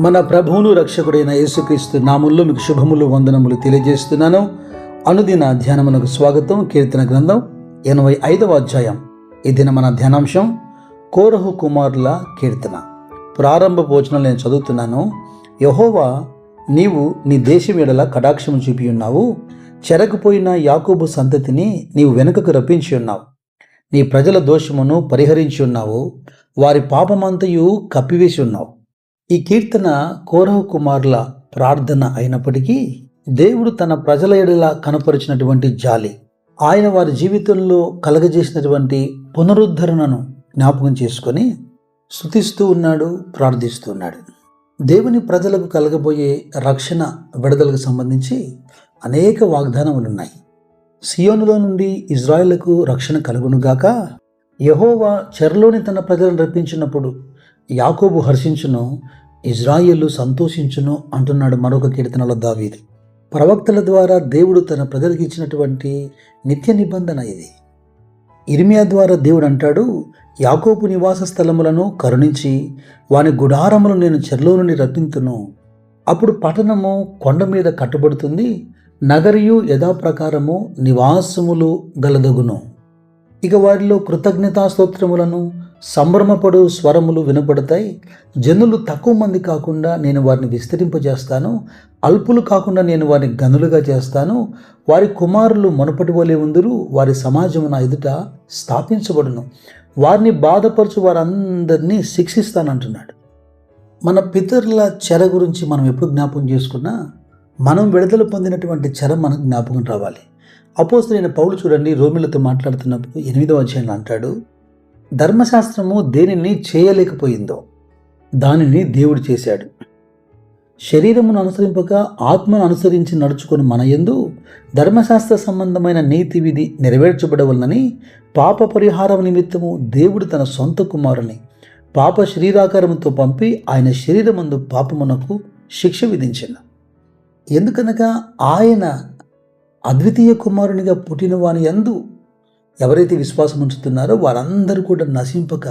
మన ప్రభువును రక్షకుడైన యేసుక్రీస్తు నాముల్లో మీకు శుభములు వందనములు తెలియజేస్తున్నాను. అనుదిన ధ్యానమునకు స్వాగతం. కీర్తన గ్రంథం ఎనభై ఐదవ అధ్యాయం. ఈ మన ధ్యానాంశం కోరహు కుమారుల కీర్తన. ప్రారంభ భోజనం నేను చదువుతున్నాను. యహోవా నీవు నీ దేశం ఎడల కటాక్షము చూపి ఉన్నావు. చెరకుపోయిన యాకోబు సంతతిని నీవు వెనుకకు రప్పించి ఉన్నావు. నీ ప్రజల దోషమును పరిహరించి ఉన్నావు. వారి పాపమంతయు కప్పివేసి ఉన్నావు. ఈ కీర్తన కోరహ కుమారుల ప్రార్థన అయినప్పటికీ దేవుడు తన ప్రజల ఎడల కనపరిచినటువంటి జాలి. ఆయన వారి జీవితంలో కలగజేసినటువంటి పునరుద్ధరణను జ్ఞాపకం చేసుకొని స్థుతిస్తూ ఉన్నాడు ప్రార్థిస్తూ ఉన్నాడు. దేవుని ప్రజలకు కలగబోయే రక్షణ విడుదలకు సంబంధించి అనేక వాగ్దానములు ఉన్నాయి సియోనులో నుండి ఇజ్రాయెళ్ళకు రక్షణ కలుగునుగాక యహోవా చెరలోని తన ప్రజలను రప్పించినప్పుడు యాకోబు హర్షించును ఇజ్రాయిల్ సంతోషించును అంటున్నాడు మరొక కీర్తనలో దావీది. ప్రవక్తల ద్వారా దేవుడు తన ప్రజలకు ఇచ్చినటువంటి నిత్య నిబంధన ఇది. ఇర్మియా ద్వారా దేవుడు అంటాడు యాకోబు నివాస స్థలములను కరుణించి వాని గుడారములు నేను చెర్లో నుండి రప్పింతును. అప్పుడు పట్టణము కొండ మీద కట్టబడుతుంది నగరియు యథాప్రకారము నివాసములు గలదగును. ఇక వారిలో కృతజ్ఞతాస్తోత్రములను సంభ్రమపడు స్వరములు వినపడతాయి. జనులు తక్కువ మంది కాకుండా నేను వారిని విస్తరింపజేస్తాను. అల్పులు కాకుండా నేను వారిని గనులుగా చేస్తాను. వారి కుమారులు మునపటి వలె ఉందరు వారి సమాజం నా ఎదుట స్థాపించబడును. వారిని బాధపరచు వారందరినీ శిక్షిస్తానంటున్నాడు. మన పితరుల చెర గురించి మనం ఎప్పుడు జ్ఞాపకం చేసుకున్నా మనం విడుదల పొందినటువంటి చెర మనకు జ్ఞాపకం రావాలి. అపోస్తులైన పౌలు చూడండి రోమిలతో మాట్లాడుతున్నప్పుడు ఎనిమిదవ అధ్యాయంలో అంటాడు ధర్మశాస్త్రము దేనిని చేయలేకపోయిందో దానిని దేవుడు చేశాడు. శరీరమును అనుసరింపక ఆత్మను అనుసరించి నడుచుకుని మన యందు ధర్మశాస్త్ర సంబంధమైన నీతి విధి నెరవేర్చబడవలనని పాప పరిహారం నిమిత్తము దేవుడు తన సొంత కుమారుని పాప శరీరాకారముతో పంపి ఆయన శరీరమందు పాపమునకు శిక్ష విధించింది ఎందుకనగా ఆయన అద్వితీయ కుమారునిగా పుట్టిన వాని యందు ఎవరైతే విశ్వాసం ఉంచుతున్నారో వారందరూ కూడా నశింపక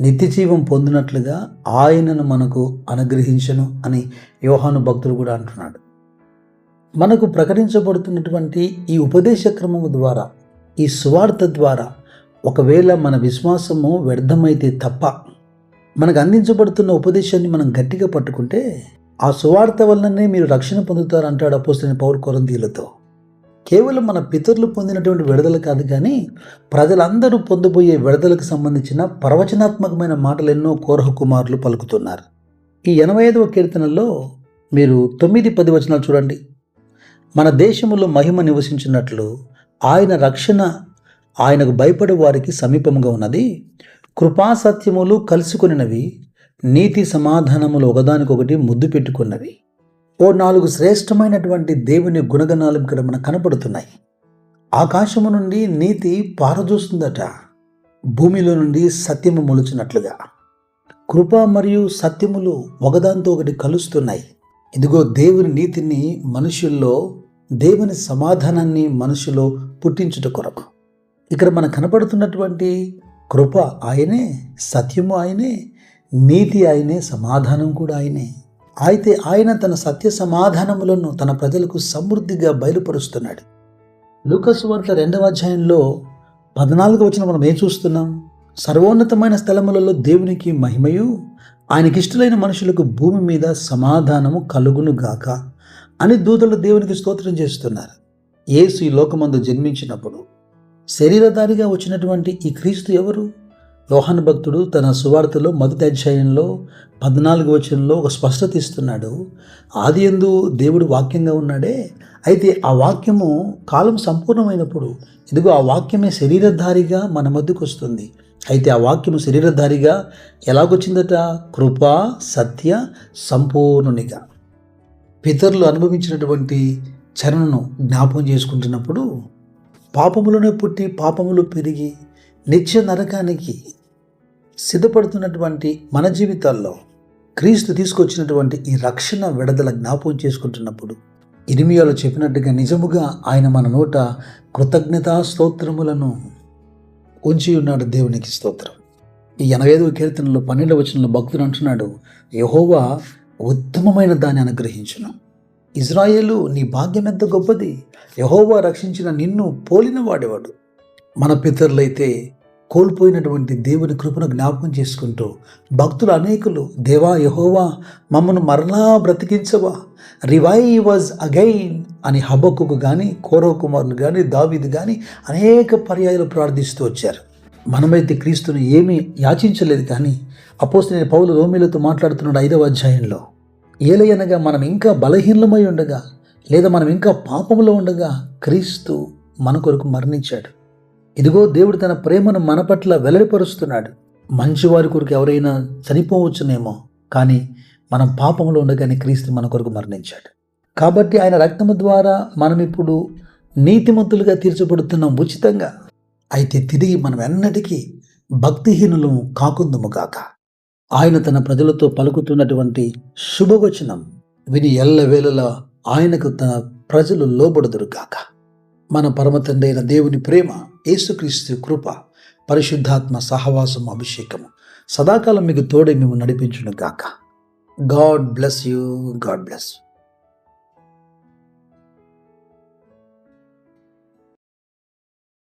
నిత్యజీవం పొందినట్లుగా ఆయనను మనకు అనుగ్రహించను అని యోహాను భక్తులు కూడా అంటున్నాడు. మనకు ప్రకటించబడుతున్నటువంటి ఈ ఉపదేశ క్రమము ద్వారా ఈ సువార్త ద్వారా ఒకవేళ మన విశ్వాసము వ్యర్థమైతే తప్ప మనకు అందించబడుతున్న ఉపదేశాన్ని మనం గట్టిగా పట్టుకుంటే ఆ సువార్త వలననే మీరు రక్షణ పొందుతారంటాడు అపోస్తున్న పౌరు కొరంతీలతో కేవలం మన పితరులు పొందినటువంటి విడుదల కాదు కానీ ప్రజలందరూ పొందబోయే విడుదలకు సంబంధించిన ప్రవచనాత్మకమైన మాటలు ఎన్నో కోరహ కుమారులు పలుకుతున్నారు. ఈ ఎనభై ఐదవ కీర్తనలో మీరు తొమ్మిది పది వచనాలు చూడండి. మన దేశంలో మహిమ నివసించినట్లు ఆయన రక్షణ ఆయనకు భయపడే వారికి సమీపంగా ఉన్నది. కృపాసత్యములు కలుసుకొనినవి నీతి సమాధానములు ఒకదానికొకటి ముద్దు పెట్టుకున్నవి. ఓ నాలుగు శ్రేష్టమైనటువంటి దేవుని గుణగణాలు ఇక్కడ మనకు కనపడుతున్నాయి. ఆకాశము నుండి నీతి పారదూస్తుందట. భూమిలో నుండి సత్యము మొలుచున్నట్లుగా. కృప మరియు సత్యములు ఒకదాంతో ఒకటి కలుస్తున్నాయి. ఇదిగో దేవుని నీతిని మనుషుల్లో దేవుని సమాధానాన్ని మనుషులో పుట్టించుట కొరకు. ఇక్కడ మనకు కనపడుతున్నటువంటి కృప ఆయనే సత్యము ఆయనే నీతి ఆయనే సమాధానం కూడా ఆయనే. అయితే ఆయన తన సత్య సమాధానములను తన ప్రజలకు సమృద్ధిగా బయలుపరుస్తున్నాడు. లూకస్ వార్త రెండవ అధ్యాయంలో పద్నాలుగు వచ్చిన మనం ఏం చూస్తున్నాం? సర్వోన్నతమైన స్థలములలో దేవునికి మహిమయు ఆయనకిష్టలైన మనుషులకు భూమి మీద సమాధానము కలుగును గాక అని దూతలు దేవునికి స్తోత్రం చేస్తున్నారు. యేసు ఈ లోకమందు జన్మించినప్పుడు శరీరధారిగా వచ్చినటువంటి ఈ క్రీస్తు ఎవరు? యోహాను భక్తుడు తన సువార్తలో మొదటి అధ్యాయంలో పద్నాలుగు వచనంలో ఒక స్పష్టత ఇస్తున్నాడు. ఆది ఎందు దేవుడు వాక్యంగా ఉన్నాడే. అయితే ఆ వాక్యము కాలం సంపూర్ణమైనప్పుడు ఇదిగో ఆ వాక్యమే శరీరధారిగా మన మధ్యకు వస్తుంది. అయితే ఆ వాక్యము శరీరధారిగా ఎలాగొచ్చిందట? కృప సత్య సంపూర్ణునిగా పితరులు అనుభవించినటువంటి చరణను జ్ఞాపకం చేసుకుంటున్నప్పుడు పాపములోనే పుట్టి పాపములు పెరిగి నిత్య నరకానికి సిద్ధపడుతున్నటువంటి మన జీవితాల్లో క్రీస్తు తీసుకొచ్చినటువంటి ఈ రక్షణ విడుదల జ్ఞాపకం చేసుకుంటున్నప్పుడు ఇరిమియాలో చెప్పినట్టుగా నిజముగా ఆయన మన నోట కృతజ్ఞతా స్తోత్రములను ఉంచి ఉన్నాడు దేవునికి స్తోత్రం. ఈ ఎనభై ఐదవ కీర్తనలో పన్నెండవ వచనంలో భక్తుడు అంటున్నాడు యహోవా ఉత్తమమైన దాన్ని అనుగ్రహించును. ఇజ్రాయేలు నీ భాగ్యం ఎంత గొప్పది. యహోవా రక్షించిన నిన్ను పోలిన వాడేవాడు మన పితరులైతే కోల్పోయినటువంటి దేవుని కృపను జ్ఞాపకం చేసుకుంటూ భక్తులు అనేకులు దేవా యహోవా మమ్మను మరలా బ్రతికించవా? రివైవ్ వాజ్ అగైన్ అని హబక్కుకు కానీ కోరవ కుమారులు కానీ దావీదు కానీ అనేక పర్యాయాలు ప్రార్థిస్తూ వచ్చారు. మనమైతే క్రీస్తుని ఏమీ యాచించలేదు కానీ అపోసిన పౌలు రోమిలతో మాట్లాడుతున్నాడు ఐదవ అధ్యాయంలో. ఏలయనగా మనం ఇంకా బలహీనమై ఉండగా లేదా మనం ఇంకా పాపంలో ఉండగా క్రీస్తు మన కొరకు మరణించాడు. ఇదిగో దేవుడు తన ప్రేమను మన పట్ల వెల్లడిపరుస్తున్నాడు. మంచివారి కొరకు ఎవరైనా చనిపోవచ్చునేమో కానీ మనం పాపంలో ఉండగానే క్రీస్తు మన కొరకు మరణించాడు. కాబట్టి ఆయన రక్తము ద్వారా మనం ఇప్పుడు నీతిమంతులుగా తీర్చబడుతున్నాం ఉచితంగా అయితే తిరిగి మనం ఎన్నటికీ భక్తిహీనులు కాకుందుము కాక ఆయన తన ప్రజలతో పలుకుతున్నటువంటి శుభవచనం విని ఎల్లవేళలా ఆయనకు తన ప్రజలు లోబడుదురు కాక మన పరమతండైన దేవుని ప్రేమ యేసుక్రీస్తు కృప పరిశుద్ధాత్మ సహవాసం అభిషేకము. సదాకాలం మీకు తోడే మేము నడిపించును గాక. God bless you God bless you.